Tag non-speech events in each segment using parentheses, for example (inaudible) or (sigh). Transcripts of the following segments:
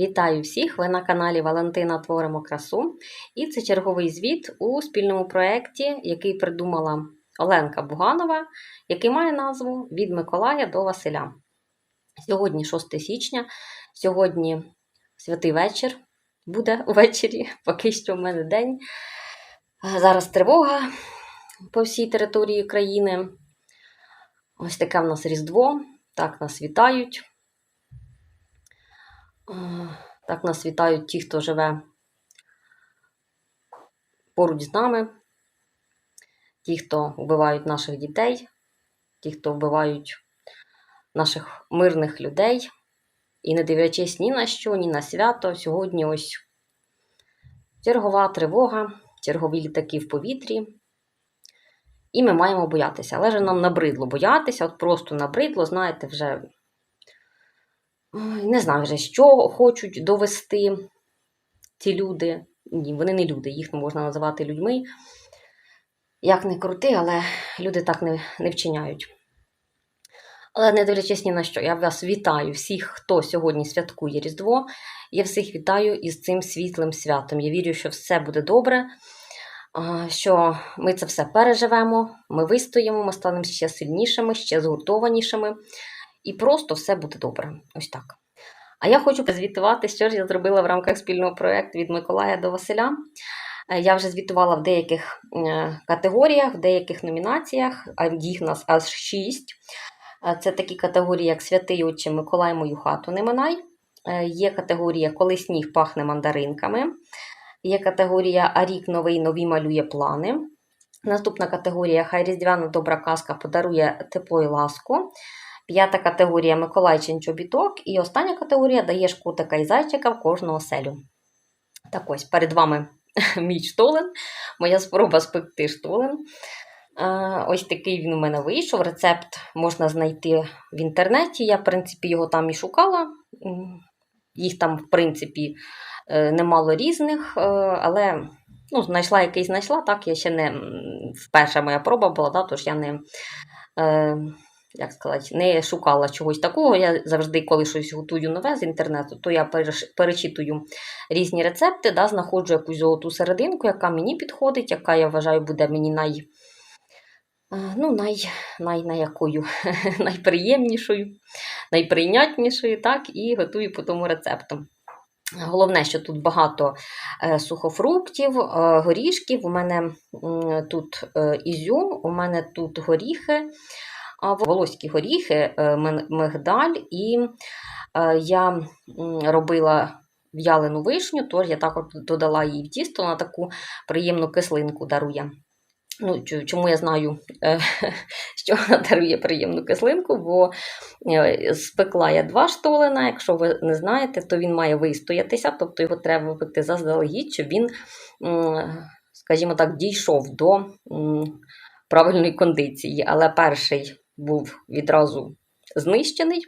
Вітаю всіх! Ви на каналі Валентина Творимо красу. І це черговий звіт у спільному проєкті, який придумала Оленка Буганова, який має назву Від Миколая до Василя. Сьогодні 6 січня, сьогодні святий вечір буде (laughs) увечері, поки що в мене день. Зараз тривога по всій території країни. Ось таке в нас Різдво. Так нас вітають. Так нас вітають ті, хто живе поруч з нами, ті, хто вбивають наших дітей, ті, хто вбивають наших мирних людей. І не дивлячись ні на що, ні на свято, сьогодні ось чергова тривога, чергові літаки в повітрі. І ми маємо боятися. Але ж нам набридло боятися, от просто набридло, знаєте, вже. Не знаю вже, що хочуть довести ці люди. Ні, вони не люди, їх не можна називати людьми. Як не крути, але люди так не, не вчиняють. Але не дивлячись ні на що, я вас вітаю всіх, хто сьогодні святкує Різдво. Я всіх вітаю із цим світлим святом. Я вірю, що все буде добре, що ми це все переживемо, ми вистоїмо, ми станемо ще сильнішими, ще згуртованішими. І просто все буде добре. Ось так. А я хочу звітувати, що ж я зробила в рамках спільного проєкту від Миколая до Василя. Я вже звітувала в деяких категоріях, в деяких номінаціях, а їх нас аж шість. Це такі категорії, як Святий Отче Миколай мою хату не минай. Є категорія Коли сніг пахне мандаринками. Є категорія А рік новий нові малює плани. Наступна категорія Хай Різдвяна добра казка подарує тепло і ласку. П'ята категорія Миколайчин чобіток. І остання категорія даєш котика і зайчика в кожну оселю. Так ось, перед вами (laughs) мій штолен, моя спроба спекти штолен. Ось такий він у мене вийшов. Рецепт можна знайти в інтернеті. Я, в принципі, його там і шукала. Їх там, в принципі, немало різних, але ну, знайшла який знайшла. Так, я ще не вперше моя проба була, да, тож я не як сказати, не шукала чогось такого. Я завжди, коли щось готую нове з інтернету, то я перечитую різні рецепти, да, знаходжу якусь золоту серединку, яка мені підходить, яка я вважаю буде мені най, ну, най, най, най якою, (laughs) найприємнішою, найприйнятнішою, так, і готую по тому рецепту. Головне, що тут багато сухофруктів, горішків. У мене тут ізюм, у мене тут горіхи, волоські горіхи, мигдаль, і я робила в'ялену вишню, тож я також додала її в тісто на таку приємну кислинку дарує. Ну, Чому я знаю, (laughs) що вона дарує приємну кислинку, бо спекла я два штолена. Якщо ви не знаєте, то він має вистоятися, тобто його треба випекти заздалегідь, щоб він, скажімо так, дійшов до правильної кондиції. Але перший був відразу знищений.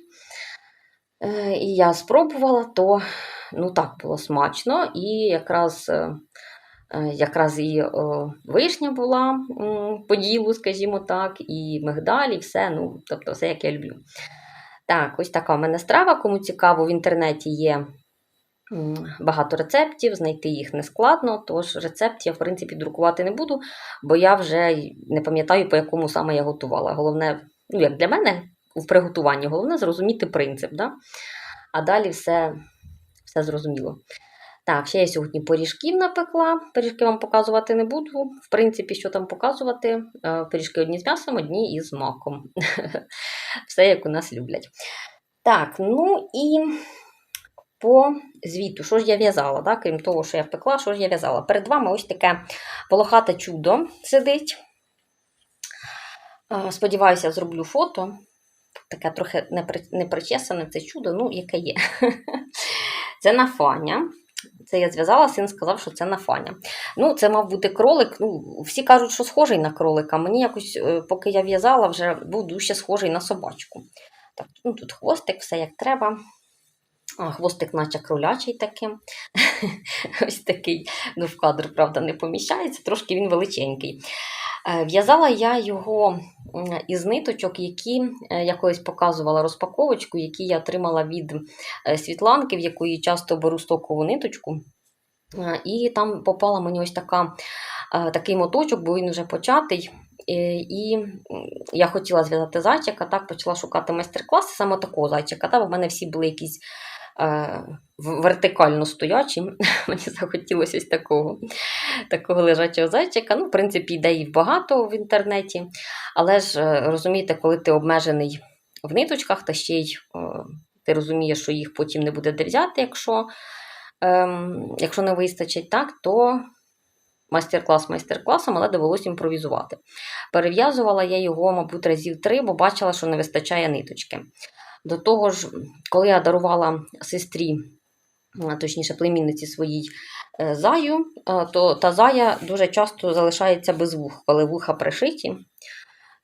І я спробувала, то ну так було смачно, і якраз якраз і вишня була по ділу, скажімо так, і мигдаль, і все, ну, тобто все, як я люблю. Так, ось така в мене страва. Кому цікаво, в інтернеті є багато рецептів, знайти їх не складно, тож рецепт я, в принципі, друкувати не буду, бо я вже не пам'ятаю, по якому саме я готувала. Головне, ну, як для мене, в приготуванні, головне зрозуміти принцип. Да? А далі все, все зрозуміло. Так, ще я сьогодні пиріжків напекла. Пиріжки вам показувати не буду. В принципі, що там показувати? Пиріжки одні з м'ясом, одні із маком. (laughs) Все, як у нас люблять. Так, ну і по звіту, що ж я в'язала, да? крім того, що я впекла, що ж я в'язала. Перед вами ось таке полохате чудо сидить. Сподіваюся, зроблю фото. Таке трохи непричесане це чудо, ну, яке є. (laughs) Це на Фаня. Це я зв'язала, син сказав, що це на Фаня. Ну, це мав бути кролик. Ну, Всі кажуть, що схожий на кролика. Мені якось, поки я в'язала, вже був дуже схожий на собачку. Так, ну, Тут хвостик, все як треба. Хвостик, наче кролячий таким. (laughs) Ось такий, ну в кадр, правда, не поміщається, трошки він величенький. Е, В'язала я його із ниточок, які е, я колись показувала розпаковочку, які я отримала від е, Світланки, в якої часто беру стокову ниточку. І там попала мені ось така, такий моточок, бо він вже початий. І я хотіла зв'язати зайчика, так почала шукати майстер-класи саме такого зайчика. Та, бо в мене всі були якісь вертикально стоячі. (laughs) Мені захотілося ось такого, такого лежачого зайчика. Ну, в принципі, ідей багато в інтернеті. Але ж е, розумієте, коли ти обмежений в ниточках, та ще й е, ти розумієш, що їх потім не буде де взяти, якщо, ем, якщо не вистачить, так, то майстер-клас майстер-класом, але довелося імпровізувати. Перев'язувала я його, мабуть, разів три, бо бачила, що не вистачає ниточки. До того ж, коли я дарувала сестрі, точніше, племінниці своїй е, заю, е, то та зая дуже часто залишається без вух, коли вуха пришиті,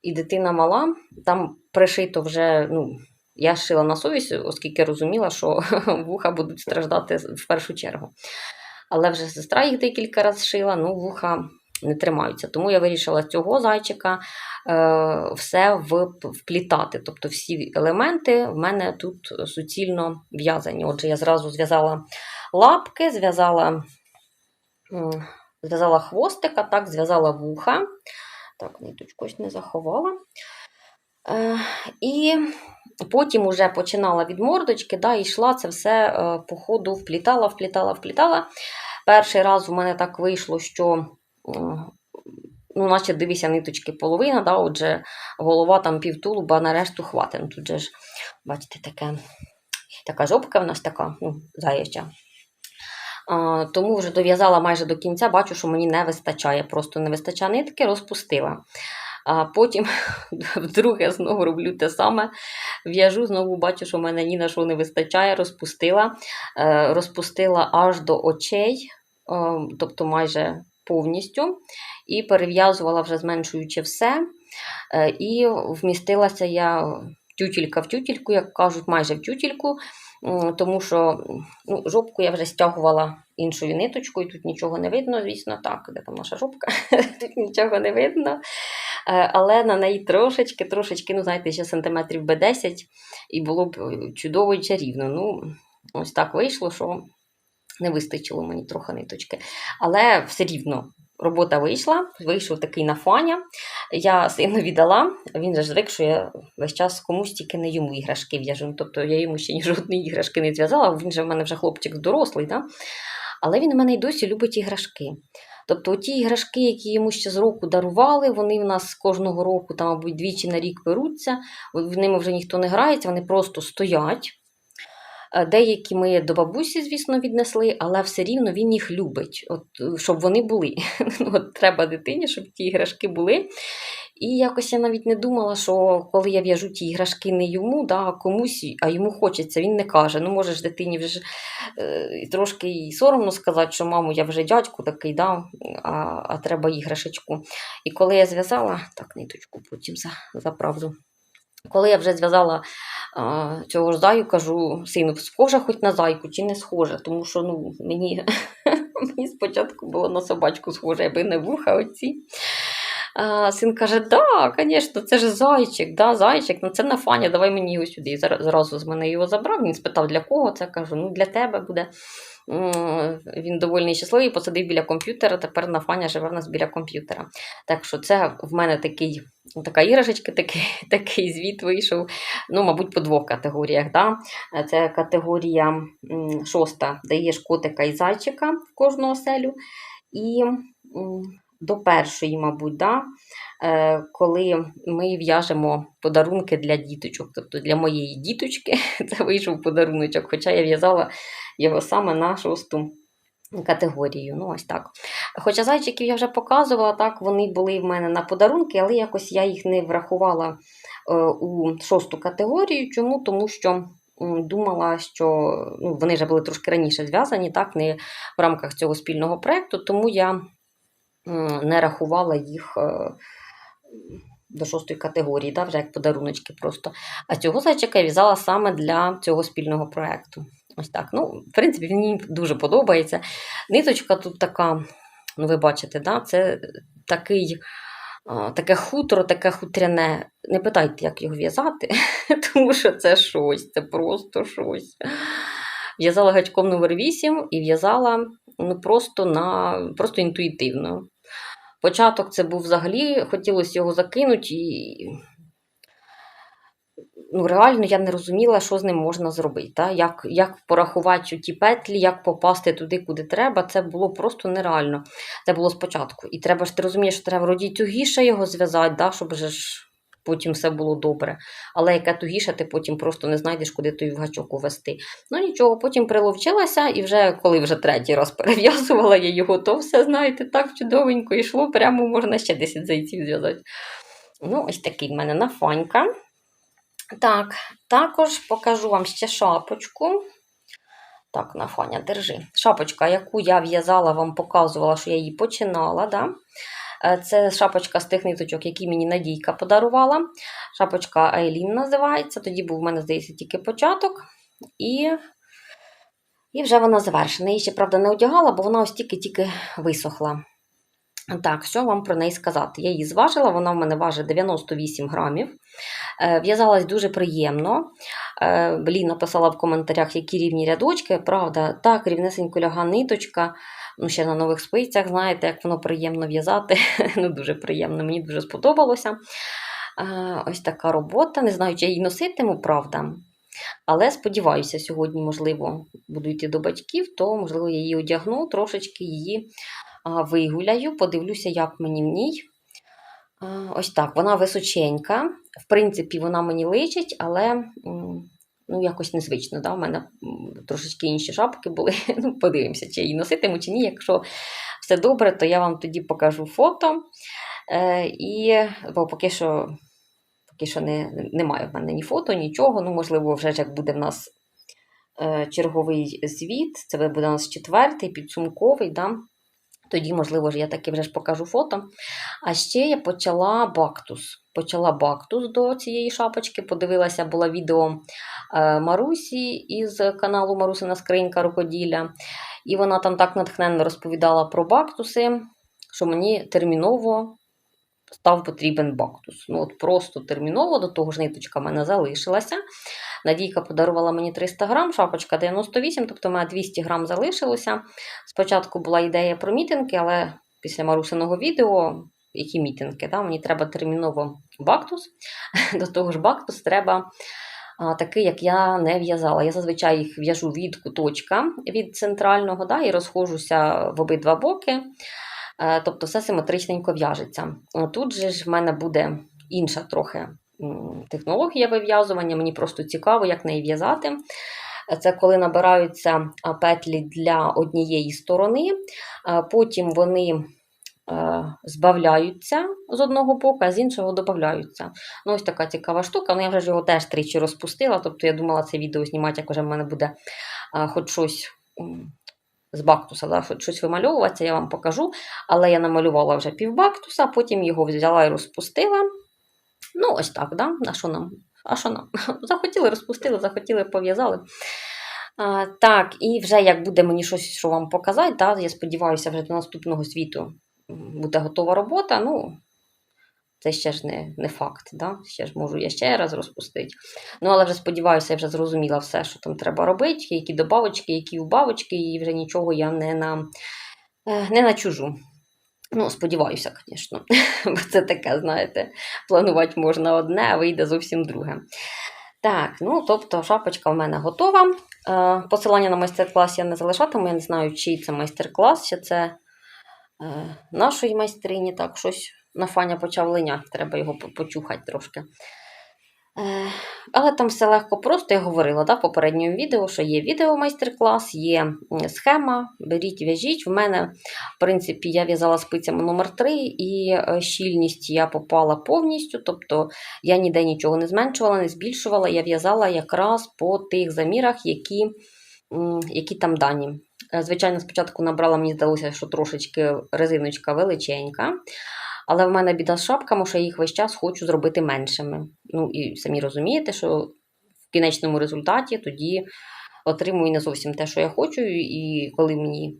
і дитина мала, там пришито вже, ну, я шила на совість, оскільки розуміла, що (laughs) вуха будуть страждати в першу чергу. Але вже сестра їх декілька разів шила, ну, вуха не тримаються. Тому я вирішила цього зайчика е, все вплітати. Тобто всі елементи в мене тут суцільно в'язані. Отже, я зразу зв'язала лапки, зв'язала, зв'язала хвостика, так, зв'язала вуха. Так, ниточку ось не заховала. Е, і потім уже починала від мордочки, да, і йшла це все е, по ходу, вплітала, вплітала, вплітала. Перший раз у мене так вийшло, що, ну, наче дивися, ниточки половина, да, отже, голова там півтулуба, на решту хватить. Ну, Тут же ж, бачите, таке, така жопка в нас така, ну, заяча. А, тому вже дов'язала майже до кінця, бачу, що мені не вистачає, просто не вистачає нитки, розпустила. А потім (laughs) вдруге знову роблю те саме. В'яжу, знову бачу, що в мене ні на що не вистачає, розпустила. Е, розпустила аж до очей, е, тобто майже повністю. І перев'язувала вже зменшуючи все. Е, і вмістилася я тютілька в тютільку, як кажуть, майже в тютільку. Тому що ну, жопку я вже стягувала іншою ниточкою, тут нічого не видно, звісно, так, де там наша жопка, (laughs) тут нічого не видно. Е, Але на неї трошечки, трошечки, ну, знаєте, ще сантиметрів Б10, і було б е, чудово і чарівно. Ну, ось так вийшло, що не вистачило мені трохи ниточки. Але все рівно робота вийшла, вийшов такий нафаня. Я сину віддала, він же звик, що я весь час комусь тільки не йому іграшки в'яжу. Тобто я йому ще ні жодної іграшки не зв'язала, він же в мене вже хлопчик дорослий, да? але він у мене й досі любить іграшки. Тобто ті іграшки, які йому ще з року дарували, вони в нас кожного року, там, мабуть, двічі на рік беруться, в ними вже ніхто не грається, вони просто стоять. Е, Деякі ми до бабусі, звісно, віднесли, але все рівно він їх любить, от, щоб вони були. (laughs) От Треба дитині, щоб ті іграшки були. І якось я навіть не думала, що коли я в'яжу ті іграшки не йому, да, а комусь, а йому хочеться, він не каже. Ну, може ж дитині вже е, трошки і соромно сказати, що мамо, я вже дядьку такий, да, а, а треба іграшечку. І коли я зв'язала, так, ниточку потім за, заправду. Коли я вже зв'язала цього ж заю, кажу, сину, схожа хоч на зайку чи не схожа, тому що ну, мені, (laughs) мені спочатку було на собачку схоже, аби не вуха оці. А, син каже, да, звісно, це ж зайчик, да, зайчик, ну це на фані, давай мені його сюди. І зразу з мене його забрав. Він спитав, для кого це. Кажу, ну для тебе буде. Він довольний щасливий, посадив біля комп'ютера. Тепер на фаня живе в нас біля комп'ютера. Так що це в мене такий, така іграшечка, такий, (laughs) такий звіт вийшов. Ну, мабуть, по двох категоріях. Да? Це категорія шоста, даєш котика і зайчика в кожну оселю. І до першої, мабуть, да? е, коли ми в'яжемо подарунки для діточок, тобто для моєї діточки, (laughs) це вийшов подаруночок, хоча я в'язала його саме на шосту категорію. Ну, ось так. Хоча зайчиків я вже показувала, так, вони були в мене на подарунки, але якось я їх не врахувала е, у шосту категорію. Чому? Тому що думала, що ну, вони вже були трошки раніше зв'язані, так, не в рамках цього спільного проєкту, тому я не рахувала їх. е, До шостої категорії, да, вже як подаруночки просто. А цього зайчика я в'язала саме для цього спільного проєкту. Ось так. Ну, в принципі, мені дуже подобається. Ниточка тут така, ну, ви бачите, да? це такий, таке хутро, таке хутряне. Не питайте, як його в'язати, (laughs) тому що це щось, це просто щось. В'язала гачком номер 8 і в'язала ну, просто, на, просто інтуїтивно. Початок це був взагалі, хотілося його закинути, і ну, реально я не розуміла, що з ним можна зробити. Та? Як, як порахувати ті петлі, як попасти туди, куди треба. Це було просто нереально. Це було спочатку. І треба ж ти розумієш, що треба родіть тугіше його зв'язати, да? щоб же ж потім все було добре. Але яке тугіше, ти потім просто не знайдеш, куди той гачок увести. Ну нічого, потім приловчилася, і вже коли вже третій раз перев'язувала я його, то все, знаєте, так чудовенько йшло, прямо можна ще 10 зайців зв'язати. Ну, ось такий в мене нафанька. Так, також покажу вам ще шапочку. Так, Нафаня, держи. Шапочка, яку я в'язала, вам показувала, що я її починала. Да? Е, Це шапочка з тих ниточок, які мені Надійка подарувала. Шапочка Айлін називається. Тоді був у мене, здається, тільки початок. І і вже вона завершена. Її ще, правда, не одягала, бо вона ось тільки-тільки висохла. Так, що вам про неї сказати? Я її зважила, вона в мене важить 98 грамів. Е, В'язалась дуже приємно. Е, Лі написала в коментарях, які рівні рядочки. Правда, так, рівнесенько ляга ниточка. Ще на нових спицях, знаєте, як воно приємно в'язати. (laughs) ну, Дуже приємно, мені дуже сподобалося. Ось така робота. Не знаю, чи я її носитиму, правда. Але сподіваюся, сьогодні, можливо, буду йти до батьків, то, можливо, я її одягну, трошечки її вигуляю, подивлюся, як мені в ній. Ось так, вона височенька. В принципі, вона мені личить, але ну, якось незвично. Да? У мене трошечки інші шапки були. (laughs) Ну, Подивимося, чи її носитиму, чи ні. Якщо все добре, то я вам тоді покажу фото. Е, і, бо поки що. Поки що не, немає в мене ні фото, нічого. Ну, можливо, вже ж як буде в нас е, черговий звіт, це буде у нас четвертий, підсумковий. Да? Тоді, можливо, я таки вже ж покажу фото. А ще я почала бактус. Почала бактус до цієї шапочки. Подивилася, було відео е, Марусі із каналу Марусина Скринька рукоділля. І вона там так натхненно розповідала про бактуси, що мені терміново став потрібен бактус. Ну, от Просто терміново, до того ж ниточка в мене залишилася. Надійка подарувала мені 300 грам, шапочка 98, тобто в мене 200 грам залишилося. Спочатку була ідея про мітинги, але після Марусиного відео, які мітинги, да, мені треба терміново бактус. До того ж, бактус треба. Такий, як я не в'язала. Я зазвичай їх в'яжу від куточка від центрального да, і розходжуся в обидва боки. Е, Тобто все симетричненько в'яжеться. Тут же ж в мене буде інша трохи технологія вив'язування, мені просто цікаво, як неї в'язати. Це коли набираються петлі для однієї сторони, потім вони е, збавляються з одного боку, а з іншого додаються. Ну, ось така цікава штука. Ну, я вже ж його теж тричі розпустила, тобто я думала це відео знімати, як вже в мене буде хоч щось з бактуса, да, щось вимальовуватися, я вам покажу. Але я намалювала вже півбактуса, потім його взяла і розпустила. Ну, ось так, да? а що нам? А що нам? (laughs) Захотіли, розпустили, захотіли, пов'язали. А, так, і вже як буде мені щось, що вам показати, да, я сподіваюся, вже до наступного світу буде готова робота. Ну, це ще ж не, не факт. Да? Ще ж можу я ще раз розпустити. Ну, але вже сподіваюся, я вже зрозуміла все, що там треба робити, які добавочки, які убавочки, і вже нічого я не на, е, не на чужу. Ну, сподіваюся, звісно. (laughs) Бо це таке, знаєте, планувати можна одне, а вийде зовсім друге. Так, ну тобто шапочка в мене готова. Е, Посилання на майстер-клас я не залишатиму, я не знаю, чий це майстер-клас, чи це е, нашої майстрині. Так, щось на Фаня почав линяти, треба його почухати трошки. Е, Але там все легко просто, я говорила да, в попередньому відео, що є відео майстер-клас, є схема, беріть, в'яжіть. В мене, в принципі, я в'язала спицями номер 3 і е, щільність я попала повністю, тобто я ніде нічого не зменшувала, не збільшувала, я в'язала якраз по тих замірах, які, які там дані. Е, Звичайно, спочатку набрала, мені здалося, що трошечки резиночка величенька. Але в мене біда з шапками, що я їх весь час хочу зробити меншими. Ну і самі розумієте, що в кінечному результаті тоді отримую не зовсім те, що я хочу, і коли мені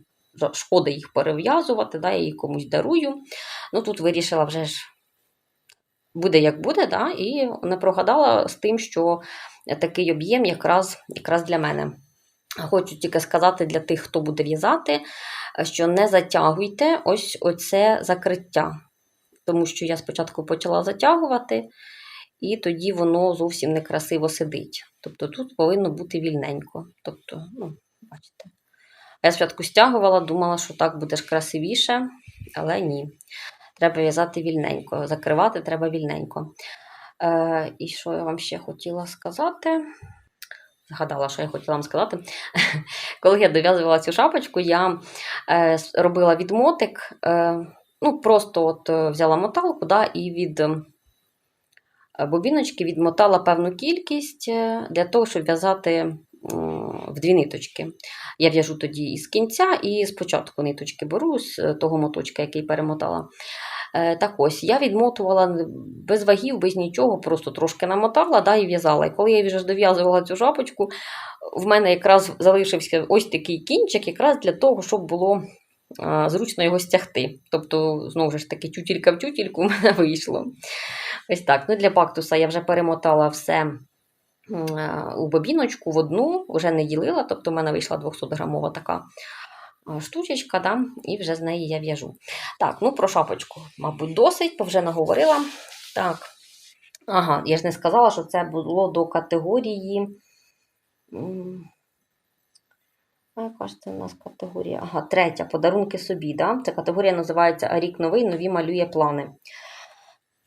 шкода їх перев'язувати, да, я їх комусь дарую. Ну тут вирішила вже ж буде як буде, да, і не прогадала з тим, що такий об'єм якраз, якраз для мене. Хочу тільки сказати для тих, хто буде в'язати, що не затягуйте ось оце закриття. Тому що я спочатку почала затягувати, і тоді воно зовсім некрасиво сидить. Тобто тут повинно бути вільненько. Тобто, ну, бачите. Я спочатку стягувала, думала, що так буде ж красивіше, але ні. Треба в'язати вільненько, закривати треба вільненько. Е, і що я вам ще хотіла сказати? Згадала, що я хотіла вам сказати. (laughs) Коли я дов'язувала цю шапочку, я е, робила відмотик. Е, ну, просто от е, взяла моталку да, і від е, бобіночки відмотала певну кількість е, для того, щоб в'язати в дві ниточки. Я в'яжу тоді із кінця і спочатку ниточки беру з того моточка, який перемотала. Так ось, я відмотувала без вагів, без нічого, просто трошки намотала да, і в'язала. І коли я вже дов'язувала цю шапочку, в мене якраз залишився ось такий кінчик, якраз для того, щоб було зручно його стягти. Тобто, знову ж таки, тютілька в тютільку (laughs) в мене вийшло. Ось так. Ну, для бактуса я вже перемотала все у бобіночку в одну, вже не ділила, тобто в мене вийшла 200-грамова така штучечка, да, і вже з неї я в'яжу. Так, ну про шапочку, мабуть, досить, бо вже наговорила. Так. Ага, я ж не сказала, що це було до категорії. А Яка ж це у нас категорія? Ага, третя подарунки собі. Да? Ця категорія називається рік новий, нові малює плани.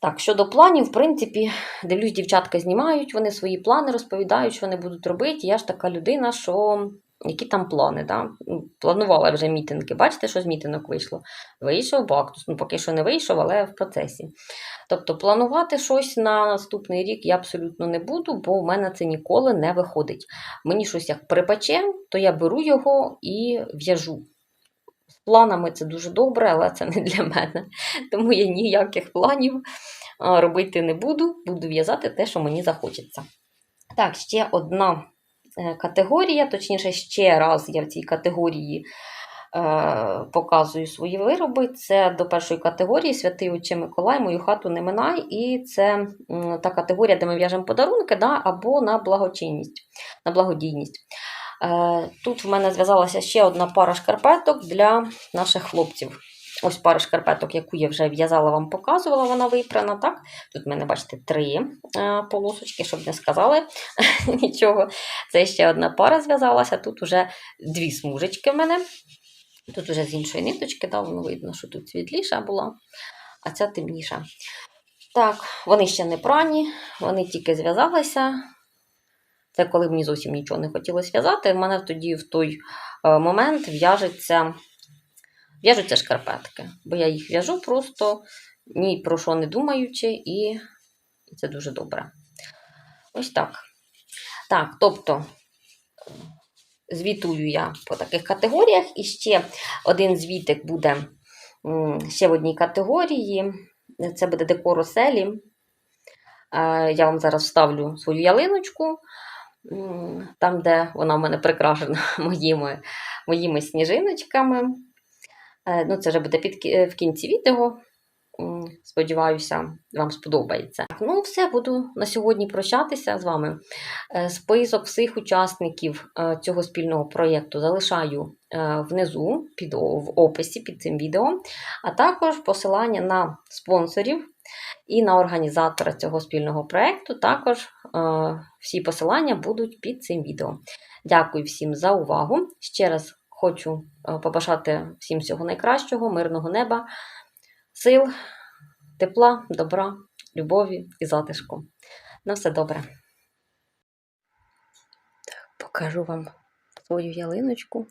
Так, щодо планів, в принципі, дивлюсь, дівчатка знімають, вони свої плани розповідають, що вони будуть робити. Я ж така людина, що які там плани. Да? Ну, Планувала вже мітинги. Бачите, що з мітинок вийшло? Вийшов бактус. Ну, поки що не вийшов, але в процесі. Тобто, планувати щось на наступний рік я абсолютно не буду, бо в мене це ніколи не виходить. Мені щось як припече, то я беру його і в'яжу. З планами це дуже добре, але це не для мене. Тому я ніяких планів робити не буду, буду в'язати те, що мені захочеться. Так, ще одна категорія, точніше, ще раз я в цій категорії е, показую свої вироби. Це до першої категорії Святий Отче Миколай, мою хату не минай. І це та категорія, де ми в'яжемо подарунки да, або на благочинність, на благодійність. Е, Тут в мене зв'язалася ще одна пара шкарпеток для наших хлопців. Ось пара шкарпеток, яку я вже в'язала, вам показувала, вона випрана. так? Тут в мене, бачите, три е, полосочки, щоб не сказали (laughs) нічого. Це ще одна пара зв'язалася. Тут вже дві смужечки в мене. Тут вже з іншої ниточки, да, воно видно, що тут світліша була, а ця темніша. Так, вони ще не прані, вони тільки зв'язалися. Це коли мені зовсім нічого не хотілося в'язати. В мене тоді в той е, момент в'яжеться, в'яжуться шкарпетки. Бо я їх в'яжу просто ні про що не думаючи, і, це дуже добре. Ось так. Так, тобто, звітую я по таких категоріях. І ще один звітик буде ще в одній категорії. Це буде декор оселі. Е, Я вам зараз вставлю свою ялиночку, там, де вона в мене прикрашена (laughs) моїми, моїми сніжиночками. Е, Ну, це вже буде під, в кінці відео. Сподіваюся, вам сподобається. Ну, все, буду на сьогодні прощатися з вами. Е, Список всіх учасників е, цього спільного проєкту залишаю е, внизу під, в описі під цим відео, а також посилання на спонсорів і на організатора цього спільного проєкту. Також е, всі посилання будуть під цим відео. Дякую всім за увагу. Ще раз хочу е, побажати всім всього найкращого, мирного неба, сил, тепла, добра, любові і затишку. На все добре. Покажу вам свою ялиночку,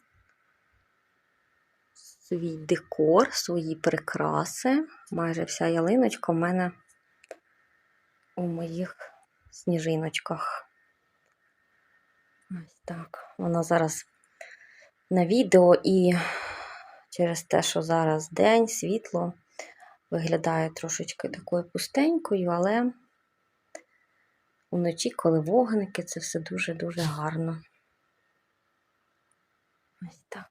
свій декор, свої прикраси. Майже вся ялиночка в мене у моїх сніжиночках. Ось так. Вона зараз на відео і через те, що зараз день, світло, виглядає трошечки такою пустенькою, але вночі, коли вогники, це все дуже-дуже гарно. Ось так.